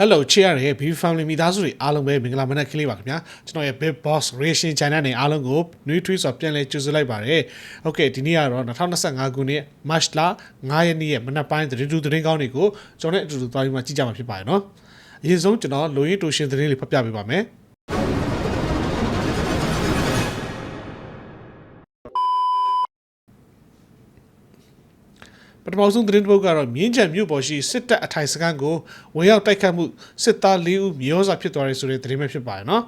Hello ချစ်ရတဲ့ Big Family မိသားစုတွေအားလုံးပဲမင်္ဂလာမနက်ခင်းလေးပါခင်ဗျာကျွန်တော်ရဲ့ Big Boss Ration Channel နဲ့အားလုံးကို New Tweet ဆိုပြန်လဲကြိုဆိုလိုက်ပါတယ်။ Okay ဒီနေ့ကတော့2025ခုနှစ် March လ9ရက်နေ့ရဲ့မနက်ပိုင်းသတင်းတူသတင်းကောင်းတွေကိုကျွန်တော်နဲ့အတူတူသွားပြီးမှကြည့်ကြမှာဖြစ်ပါတယ်နော်။အရင်ဆုံးကျွန်တော်လိုရင်းတူရှင်သတင်းလေးဖတ်ပြပေးပါမယ်။ ပထမဆုံးသတင်းတစ်ပုဒ်ကတော့မြင်းချံမြို့ပေါ်ရှိစစ်တပ်အထိုင်စခန်းကိုဝင်ရောက်တိုက်ခတ်မှုစစ်သား၄ဦးမြေဩဇာဖြစ်သွားတယ်ဆိုတဲ့သတင်းပဲဖြစ်ပါတယ်နော်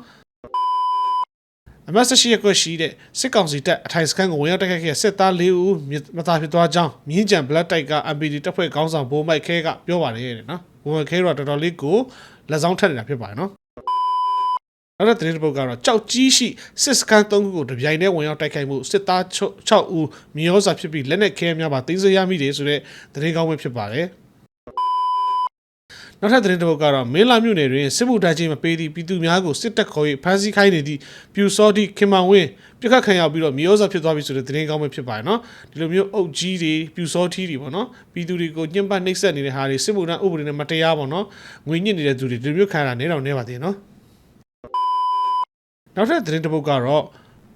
အမတ်ရှိရကွရှိတဲ့စစ်ကောင်စီတပ်အထိုင်စခန်းကိုဝင်ရောက်တိုက်ခတ်ခဲ့စစ်သား၄ဦးမသားဖြစ်သွားကြောင်းမြင်းချံ Black တိုက်က MPD တပ်ဖွဲ့ခေါင်းဆောင်ဘိုးမိုက်ခဲကပြောပါတယ်တဲ့နော်ဘိုးမိုက်ခဲတော့တော်တော်လေးကိုလက်ဆောင်ထက်နေတာဖြစ်ပါတယ်နော် နောက်တဲ့သတင်းတစ်ပုဒ်ကတော့ကြောက်ကြီးရှိစစ်စကန်၃ခုကိုတပြိုင်တည်းဝင်ရောက်တိုက်ခိုက်မှုစစ်သား6ဦးမြေဩဇာဖြစ်ပြီးလက်နက်ခဲများပါသိမ်းဆည်းရမိတယ်ဆိုတဲ့သတင်းကောင်းပဲဖြစ်ပါတယ်နောက်ထပ်သတင်းတစ်ပုဒ်ကတော့မင်းလာမြို့နယ်တွင်စစ်မှုထမ်းချင်းမပေးသည့်ပြည်သူများကိုစစ်တပ်ခေါ်၍ဖမ်းဆီးခိုင်းနေသည့်ပြူစောတိခင်မောင်ဝင်းပြစ်ခတ်ခံရောက်ပြီးတော့မြေဩဇာဖြစ်သွားပြီဆိုတဲ့သတင်းကောင်းပဲဖြစ်ပါတယ်နော်ဒီလိုမျိုးအုပ်ကြီးတွေပြူစောထီးတွေပေါ့နော်ပြည်သူတွေကိုညှဉ်းပန်းနှိပ်စက်နေတဲ့ဟာတွေစစ်မှုထမ်းဥပဒေနဲ့မတရားပေါ့နော်ငွေညစ်နေတဲ့သူတွေဒီလိုမျိုးခံရတာနေတော့နေပါသေးနော် နောက်ထပ်သတင်းတစ်ပုဒ်ကတော့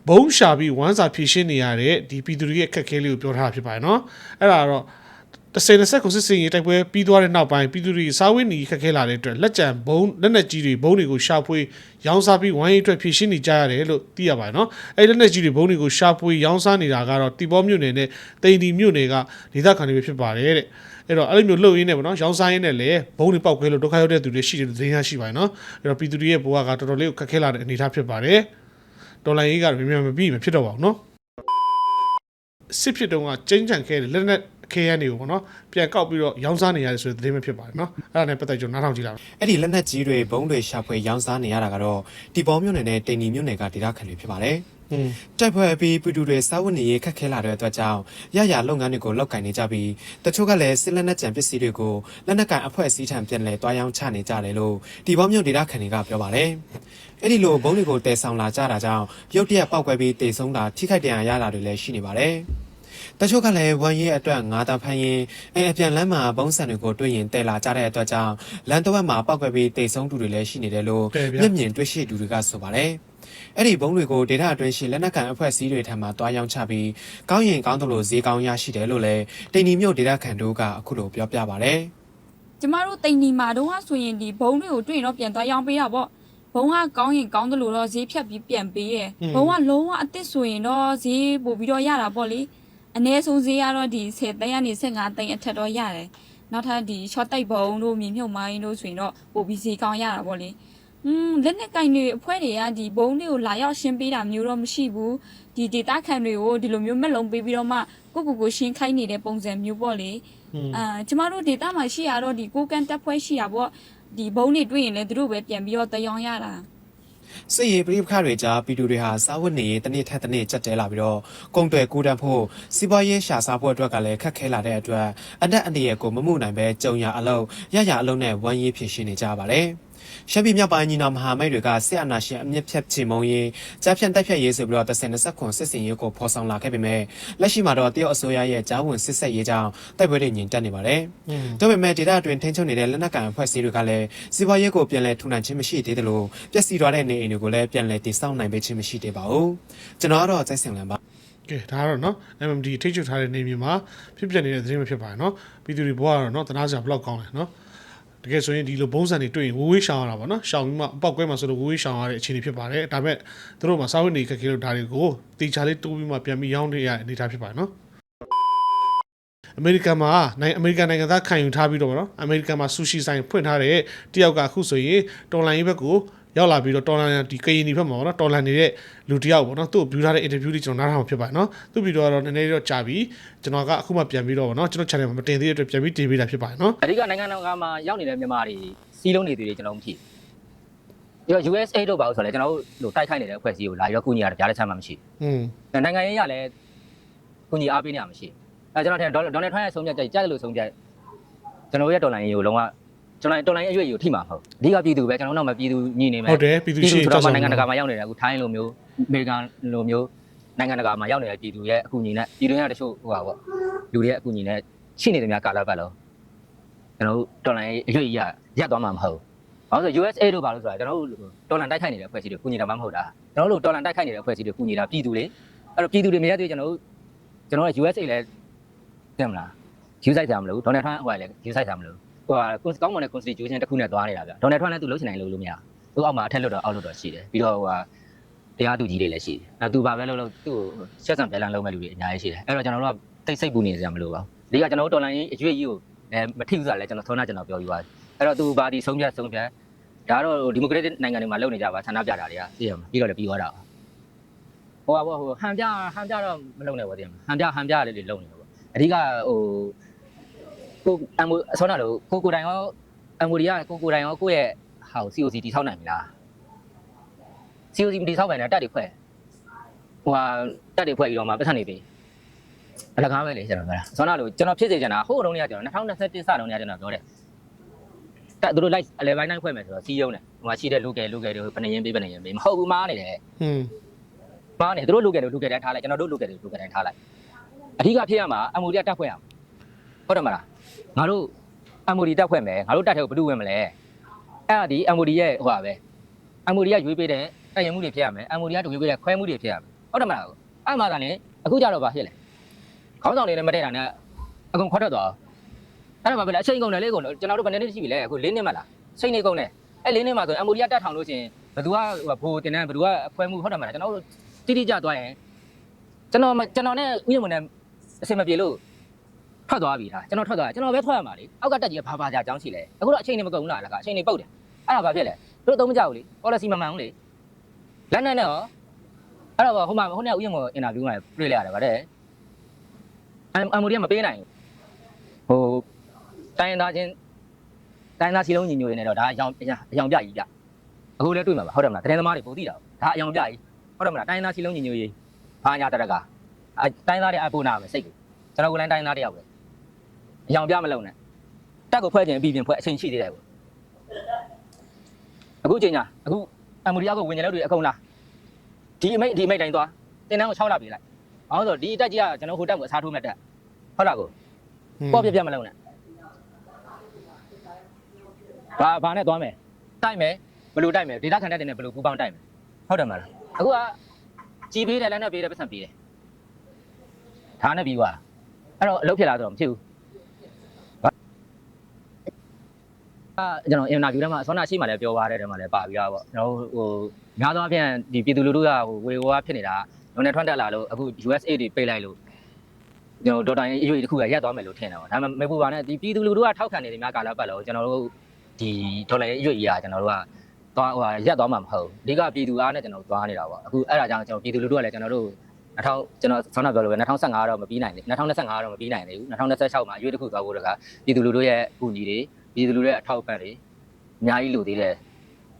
ဘုံရှာပြီးဝမ်းစာဖြည့်ရှင်းနေရတဲ့ဒီပြည်သူတွေရဲ့အခက်အခဲလေးကိုပြောထားတာဖြစ်ပါတယ်နော်အဲ့ဒါကတော့တစ်စင်တ စ်ဆက်ကိုစစ်စင်ရေးတိုက်ပွဲပြီးသွားတဲ့နောက်ပိုင်းပြည်သူတွေစားဝတ်နေခက်ခဲလာတဲ့အတွက်လက်ကျန်ဘုံလက်နက်ကြီးတွေဘုံတွေကိုရှာဖွေရောင်းစားပြီးဝိုင်းရေးအတွက်ဖြည့်ရှင်းနေကြရတယ်လို့သိရပါတယ်နော်အဲ့ဒီလက်နက်ကြီးတွေဘုံတွေကိုရှာဖွေရောင်းစားနေတာကတော့တီဘောမြို့နယ်နဲ့တိန်တီမြို့နယ်ကဒေသခံတွေပဲဖြစ်ပါတယ်တဲ့အဲ့တော့အဲ့လိုမျိုးလှုပ်ရင်းနဲ့ပေါ့နော်ရောင်းစားရင်းနဲ့လည်းဘုံတွေပောက်ခွဲလို့ဒုက္ခရောက်တဲ့သူတွေရှိတယ်သတင်းရရှိပါတယ်နော်အဲ့တော့ပြည်သူတွေရဲ့ဘဝကတော်တော်လေးကိုခက်ခဲလာတဲ့အနေအထားဖြစ်ပါတယ်ဒေါ်လာရေးကမြန်မြန်မပြီးမဖြစ်တော့ပါဘူးနော်စစ်ဖြစ်တုံးကကျင်းချန်ခဲတဲ့လက်နက် ခဲရန်တွေကိုပေါ့နော်ပြန်ကောက်ပြီးတော့ရောင်းစားနေရတယ်ဆိုတဲ့သတင်းပဲဖြစ်ပါတယ်နော်အဲ့ဒါနဲ့ပတ်သက်ကြုံနားထောင်ကြည့်လာမယ်အဲ့ဒီလက်နက်ကြီးတွေဘုံတွေရှာဖွေရောင်းစားနေရတာကတော့တီဘောမြို့နယ်နဲ့တိန်နီမြို့နယ်ကဒေသခံတွေဖြစ်ပါတယ်อืมတိုက်ပွဲအပြီးပြည်သူတွေစားဝတ်နေရေးခက်ခဲလာတဲ့အတွက်ကြောင့်ရရလုပ်ငန်းတွေကိုလောက်ကင်နေကြပြီးတချို့ကလည်းစစ်လက်နက်ကြံပစ္စည်းတွေကိုလက်နက်ကန်အဖွဲ့အစည်းထံပြန်လည်တွားရောင်းချနေကြတယ်လို့တီဘောမြို့ဒေသခံတွေကပြောပါတယ်အဲ့ဒီလိုဘုံတွေကိုတည်ဆောင်လာကြတာကြောင့်ရုတ်တရက်ပောက်ကွဲပြီးတေဆုံးတာထိခိုက်ဒဏ်ရာရတာတွေလည်းရှိနေပါတယ် တချို့ကလည်းဝန်ရေးအတွက်ငါးတာဖမ်းရင်အဲအပြန်လမ်းမှာဘုံဆန်တွေကိုတွေ့ရင်တဲလာကြတဲ့အတွက်ကြောင့်လမ်းတစ်ဝက်မှာပောက်ကွဲပြီးတေဆုံးသူတွေလည်းရှိနေတယ်လို့တဲ့ဗျာမျက်မြင်တွေ့ရှိသူတွေကဆိုပါတယ်။အဲ့ဒီဘုံတွေကိုဒေတာအတွင်းရှိလက်နက်ကန်အဖွဲ့အစည်းတွေထံမှတွားရောင်းချပြီးကောင်းရင်ကောင်းသလိုဈေးကောင်းရရှိတယ်လို့လည်းတိန်နီမြို့ဒေတာခံတို့ကအခုလိုပြောပြပါတယ်။ကျမတို့တိန်နီမာတော့ဆိုရင်ဒီဘုံတွေကိုတွေ့ရင်တော့ပြန်သွားရောင်းပေးတာပေါ့ဘုံကကောင်းရင်ကောင်းတယ်လို့တော့ဈေးဖြတ်ပြီးပြန်ပေးရယ်ဟွန်းဘုံကလုံးဝအစ်စ်ဆိုရင်တော့ဈေးပို့ပြီးတော့ရတာပေါ့လေ အ ਨੇ ဆုံးဈေးကတော့ဒီ10သိန်းကနေ15သိန်းအထက်တော့ရတယ်နောက်ထပ်ဒီ short တိုက်ပုံတို့မြေမြုပ်မိုင်းတို့ဆိုရင်တော့ပိုပြီးဈေးကောင်းရတာပေါ့လေอืมလက်နက်ကင်တွေအဖွဲ့တွေကဒီဘုံတွေကိုလာရောက်ရှင်းပေးတာမျိုးတော့မရှိဘူးဒီဒေတာခံတွေကိုဒီလိုမျိုးမက်လုံးပေးပြီးတော့မှကိုကိုကိုရှင်းခိုင်းနေတဲ့ပုံစံမျိုးပေါ့လေအာကျမတို့ဒေတာမှာရှိရတော့ဒီကိုကန်တက်ဖွဲ့ရှိတာပေါ့ဒီဘုံတွေတွေ့ရင်လည်းသူတို့ပဲပြန်ပြီးတော့တယောင်ရတာ စစ်ရေးပဋိပက္ခတွေကြားပြည်သူတွေဟာစားဝတ်နေရေးတစ်နေ့ထက်တစ်နေ့ကြက်တဲလာပြီးတော့ကုန်တွေကူးတန်းဖို့စီးပွားရေးရှာစားဖို့အတွက်ကလည်းခက်ခဲလာတဲ့အတွက်အတက်အနေရကိုမမှုနိုင်ပဲကြုံရအလုံးရရအလုံးနဲ့ဝမ်းရေးဖြစ်ရှင်းနေကြပါလေ ရှမ်းပြည်မြောက်ပိုင်းညီနောင်မဟာမိတ်တွေကစစ်အာဏာရှင်အမြင့်ဖြတ်ချေမုံရင်ကြားဖြန့်တိုက်ဖြတ်ရေးဆိုပြီးတော့1029စစ်စင်ရေးကိုဖော်ဆောင်လာခဲ့ပေမဲ့လက်ရှိမှာတော့တရုတ်အစိုးရရဲ့ကြားဝင်စစ်ဆက်ရေးကြောင့်တိုက်ပွဲတွေညင်တက်နေပါတယ်။ဒါပေမဲ့ဒေတာအတွင်းထိန်းချုပ်နေတဲ့လက်နက်ကိုင်အဖွဲ့အစည်းတွေကလည်းစစ်ပွဲရေးကိုပြန်လည်ထူထောင်ခြင်းမရှိသေးတယ်လို့ပျက်စီးသွားတဲ့နေအိမ်တွေကိုလည်းပြန်လည်တည်ဆောက်နိုင်ပေးခြင်းမရှိသေးပါဘူး။ကျွန်တော်ကတော့စိုက်စင်လန်ပါကဲဒါကတော့နော် MMD ထိတ်ချုပ်ထားတဲ့နေမြေမှာဖြစ်ပျက်နေတဲ့သတင်းပဲဖြစ်ပါတယ်နော်ပြည်သူတွေဘဝကတော့နော်တနာစရာဘလောက်ကောင်းလဲနော် ကယ်ဆိုရင်ဒီလိုဘုံစံတွေတွေ့ရင်ဝေးဝေးရှောင်ရတာပေါ့နော်ရှောင်ပြီးမှပောက်ကွဲမှာဆိုလို့ဝေးဝေးရှောင်ရတဲ့အခြေအနေဖြစ်ပါတယ်ဒါပေမဲ့သူတို့မှာစာဝတ်နေခက်ခဲလို့ဒါတွေကိုတေချာလေးတိုးပြီးမှပြန်ပြီးရောင်းနေရတဲ့အနေအထားဖြစ်ပါတယ်နော်အမေရိကန်မှာနိုင်အမေရိကန်နိုင်ငံသားခံယူထားပြီးတော့ဗောနော်အမေရိကန်မှာဆူရှီဆိုင်ဖွင့်ထားတဲ့တယောက်ကအခုဆိုရင်တော်လိုင်းရေးဘက်ကို ရောက်လာပြီးတော့တော်လန်ဒီကရင်ဒီဘက်မှာဗောနော်တော်လန်နေတဲ့လူတယောက်ဗောနော်သူ့ကိုပြောထားတဲ့ interview လေးကျွန်တော်နားထောင်ဖြစ်ပါတယ်နော်သူ့ပြီးတော့ကတော့နည်းနည်းတော့ကြာပြီကျွန်တော်ကအခုမှပြန်ပြီးတော့ဗောနော်ကျွန်တော် channel မှာမတင်သေးတဲ့အတွက်ပြန်ပြီးတင်ပေးတာဖြစ်ပါတယ်နော်အဓိကနိုင်ငံတော်ကမှရောက်နေတဲ့မြန်မာတွေစီးလုံးနေသူတွေကျွန်တော်မသိဘူးပြီးတော့ USA တို့ပါလို့ဆိုတော့လေကျွန်တော်တို့ဟိုတိုက်ခိုက်နေတဲ့အဖွဲ့အစည်းကိုလာပြီးတော့ကုညီရတယ်ကြားတစ်ချက်မှမရှိอืมဘူးနိုင်ငံရေးရလည်းကုညီအားပေးနေရမရှိအဲကျွန်တော်ထင်ဒေါ်ဒေါ်နယ်ထရန့်ရဲ့ဆုံးဖြတ်ချက်ကြားတယ်လို့ဆုံးဖြတ်ကျွန်တော်ရဲ့ဒေါ်လာရေးကိုလုံးဝ ကျွန်တော်ဒေါ်လာရေးအရွေးကိုထိမှာမဟုတ်အဓိကပြည်သူပဲကျွန်တော်တို့မှပြည်သူညီနေမယ်ဟုတ်တယ်ပြည်သူပြည်ရှိသူတောဆိုက်တော့ဆောင်နိုင်ငံတကာမှာရောက်နေတဲ့အခုထိုင်းလိုမျိုးအမေရိကန်လိုမျိုးနိုင်ငံတကာမှာရောက်နေတဲ့ပြည်သူရဲ့အခုညီနဲ့ပြည်တွင်းကတချို့ဟိုပါပေါ့လူတွေရဲ့အခုညီနဲ့ရှိနေတယ်များကာလပတ်လုံးကျွန်တော်တို့ဒေါ်လာရေးအရွေးရရက်သွားမှာမဟုတ်ဘာလို့လဲဆို USA တို့ဘာလို့ဆိုတာကျွန်တော်တို့တော်လန်တိုက်ခိုက်နေတဲ့အဖွဲ့အစည်းတွေကုညီတာမှမဟုတ်တာကျွန်တော်တို့တော်လန်တိုက်ခိုက်နေတဲ့အဖွဲ့အစည်းတွေကုညီတာပြည်သူတွေအဲ့တော့ပြည်သူတွေမရသေးကျွန်တော်တို့ကျွန်တော်က USA လည်းတင်မလားယူဆိုင်ကြမလို့ဒေါ်နယ်ထရန့်ဟိုလည်းယူဆိုင်ကြမလို့ ဟိုကကောင်းမွန်တဲ့ constitution တစ်ခုနဲ့သွားနေတာဗျဒေါ်နယ်ထရန့်လည်းသူလုံးချင်နိုင်လို့လို့မရသူအောက်မှာအထက်လွတ်တော့အောက်လွတ်တော့ရှိတယ်ပြီးတော့ဟိုကတရားသူကြီးတွေလည်းရှိတယ်အဲ့သူဘာပဲလုပ်လို့သူ့ကိုဆက်ဆံပြန်လန်းလုံးမဲ့လူတွေအများကြီးရှိတယ်အဲ့တော့ကျွန်တော်တို့ကတိတ်ဆိတ်ပူနေကြမလို့ပါဒီကကျွန်တော်တို့တော်လန်ရေးအရွေ့ကြီးကိုအဲမထိဘူးဆိုတာလည်းကျွန်တော်သောနာကျွန်တော်ပြောပြီးသွားအဲ့တော့သူဘာဒီဆုံးဖြတ်ဆုံးဖြတ်ဒါကတော့ဒီမိုကရက်တစ်နိုင်ငံတွေမှာလုပ်နေကြပါဆန္ဒပြတာတွေကသိရမှာပြီးတော့လည်းပြီးသွားတာဟိုကဟိုဟိုဟန်ပြဟန်ပြတော့မလုပ်နဲ့ပေါ့သိရမှာဟန်ပြဟန်ပြလေးတွေလုပ်နေတော့ပေါ့အဓိကဟို ကိုအမိုဆောနာလို့ကိုကိုတိုင်ရောအမိုဒီကကိုကိုတိုင်ရောကိုယ့်ရဲ့ဟာ COC တီဆောက်နိုင်ပြီလား COC မတီဆောက်နိုင်တဲ့တက်တွေဖွဲ့ဟိုဟာတက်တွေဖွဲ့ပြီးတော့မှပတ်စံနေပြီအလကားပဲလေကျွန်တော်ပြောတာဆောနာလို့ကျွန်တော်ဖြစ်စေချင်တာဟိုတုန်းကကျွန်တော်2021စတုန်းကကျွန်တော်ပြောတယ်တက်သူတို့ live အလဲပိုင်းတိုင်းဖွဲ့မယ်ဆိုတော့စီးရုံးတယ်ဟိုမှာရှိတဲ့လူကယ်လူကယ်တွေဘယ်နေရင်ပေးဘယ်နေရင်ပေးမဟုတ်ဘူးမားနေတယ်ဟွန်းမားနေသူတို့လူကယ်တွေလူကယ်တိုင်းထားလိုက်ကျွန်တော်တို့လူကယ်တွေလူကယ်တိုင်းထားလိုက်အဓိကဖြစ်ရမှာအမိုဒီကတက်ဖွဲ့ရမှာ ဟုတ်တယ်မလားငါတို့အမိုဒီတက်ဖွဲ့မယ်ငါတို့တက်ထဲကိုဘယ်သူဝင်မလဲအဲ့ဒါဒီအမိုဒီရဲ့ဟိုပါပဲအမိုဒီကရွေးပေးတဲ့တိုက်ရင်မှုတွေဖြစ်ရမယ်အမိုဒီကတူရွေးပေးတဲ့ခွဲမှုတွေဖြစ်ရမယ်ဟုတ်တယ်မလားအဲ့မှာသာနေအခုကြတော့ဗာဖြစ်လေခေါင်းဆောင်တွေလည်းမတည့်တာနဲ့အကုန်ခေါ်ထွက်သွားအဲ့ဒါမှပဲလေအချိန်ကုန်တယ်လေကုန်ကျွန်တော်တို့ဘယ်နှစ်နှစ်ရှိပြီလဲအခု၄နှစ်မှလားချိန်နေကုန်တယ်အဲ့လေးနှစ်မှာဆိုရင်အမိုဒီယာတက်ထောင်လို့ရှိရင်ဘယ်သူကဟိုဘိုတင်တယ်ဘယ်သူကအဖွဲမှုဟုတ်တယ်မလားကျွန်တော်တို့တိတိကျသွားရင်ကျွန်တော်ကျွန်တော်နဲ့ဥယျာဉ်မနဲ့အဆင်မပြေလို့ ထွက်သွားပြီလားကျွန်တော်ထွက်သွားကျွန်တော်ပဲထွက်ရမှာလေအောက်ကတက်ကြီးကဘာဘာကြအကြောင်းရှိလဲအခုတော့အချိန်နေမကုန်ဘူးလားကအချိန်နေပုတ်တယ်အဲ့ဒါဘာဖြစ်လဲတို့သုံးမကြဘူးလေ policy မမှန်ဘူးလေလက်နဲ့နဲ့ရောအဲ့တော့ဟိုမှာဟိုနေ့ဥယျာဉ်မအင်တာဗျူးမှာတွေ့လိုက်ရတယ်ဗါတဲ့အမိုဒီယာမပေးနိုင်ဘူးဟိုတိုင်းရင်းသားချင်းတိုင်းသားစီလုံးညီညွတ်ရနေတော့ဒါအယောင်အယောင်ပြကြီးပြအခုလည်းတွေ့မှာပါဟုတ်တယ်မလားတရင်သမားတွေပိုသိတာဒါအယောင်ပြကြီးဟုတ်တယ်မလားတိုင်းသားစီလုံးညီညွတ်ရေးဘာညာတရကအဲတိုင်းသားတွေအပူနာမယ်စိတ်ကိုကျွန်တော်ကလည်းတိုင်းသားတယောက်ပဲ အယောင်ပြမလုံးနဲ့တက်ကိုဖွဲ့ခြင်းပြီးပြင်ဖွဲ့အချိန်ရှိသေးတယ်ကိုအခုချိန်ညာအခုအမူရီယာကိုဝင်ကြတဲ့တွေအကုန်လားဒီအမိတ်ဒီအမိတ်တိုင်းသွားတင်တန်းကို6လပေးလိုက်အောင်ဆိုဒီတက်ကြီးကကျွန်တော်ဟိုတက်ကိုအစားထိုးမဲ့တက်ဟုတ်လားကိုပေါ့ပြပြမလုံးနဲ့ဘာဘာနဲ့သွားမယ်တိုက်မယ်ဘယ်လိုတိုက်မယ်ဒေတာခံတဲ့တင်နဲ့ဘယ်လိုပူပေါင်းတိုက်မယ်ဟုတ်တယ်မလားအခုကကြီးပေးတယ်လက်နဲ့ပေးတယ်ပတ်စံပေးတယ်ဒါနဲ့ပြီးသွားအဲ့တော့အလုပ်ဖြစ်လာတော့မဖြစ်ဘူး ကျွန်တော်အင်တာဗျူးထဲမှာဆောနာရှိမှလည်းပြောသွားတဲ့ထဲမှာလည်းပါပြီးသားပေါ့ကျွန်တော်ဟိုများသောအားဖြင့်ဒီပြည်သူလူထုကဟိုဝေဝါဖြစ်နေတာလုံနေထွန်းတက်လာလို့အခု USA တွေပိတ်လိုက်လို့ကျွန်တော်ဒေါက်တာရေးအရွေးတစ်ခုကရက်သွားမယ်လို့ထင်တာပေါ့ဒါပေမဲ့မေပူပါနဲ့ဒီပြည်သူလူထုကထောက်ခံနေတယ်များကာလပတ်လို့ကျွန်တော်တို့ဒီဒေါ်လာရဲ့အရွေ့ကြီးอ่ะကျွန်တော်တို့ကသွားဟိုရက်သွားမှာမဟုတ်ဘူးအဓိကပြည်သူအားနဲ့ကျွန်တော်သွားနေတာပေါ့အခုအဲ့ဒါကြောင့်ကျွန်တော်ပြည်သူလူထုကလည်းကျွန်တော်တို့2000ကျွန်တော်ဆောင်းတာပြောလို့ပဲ2015တော့မပြီးနိုင်သေး2025တော့မပြီးနိုင်သေးဘူး2026မှာအရွေ့တစ်ခုသွားဖို့တကပြည်သူလူထုရဲ့အကူအညီတွေ ပြည်သူလူထုရဲ့အထောက်အပံ့တွေအများကြီးလိုသေးတယ်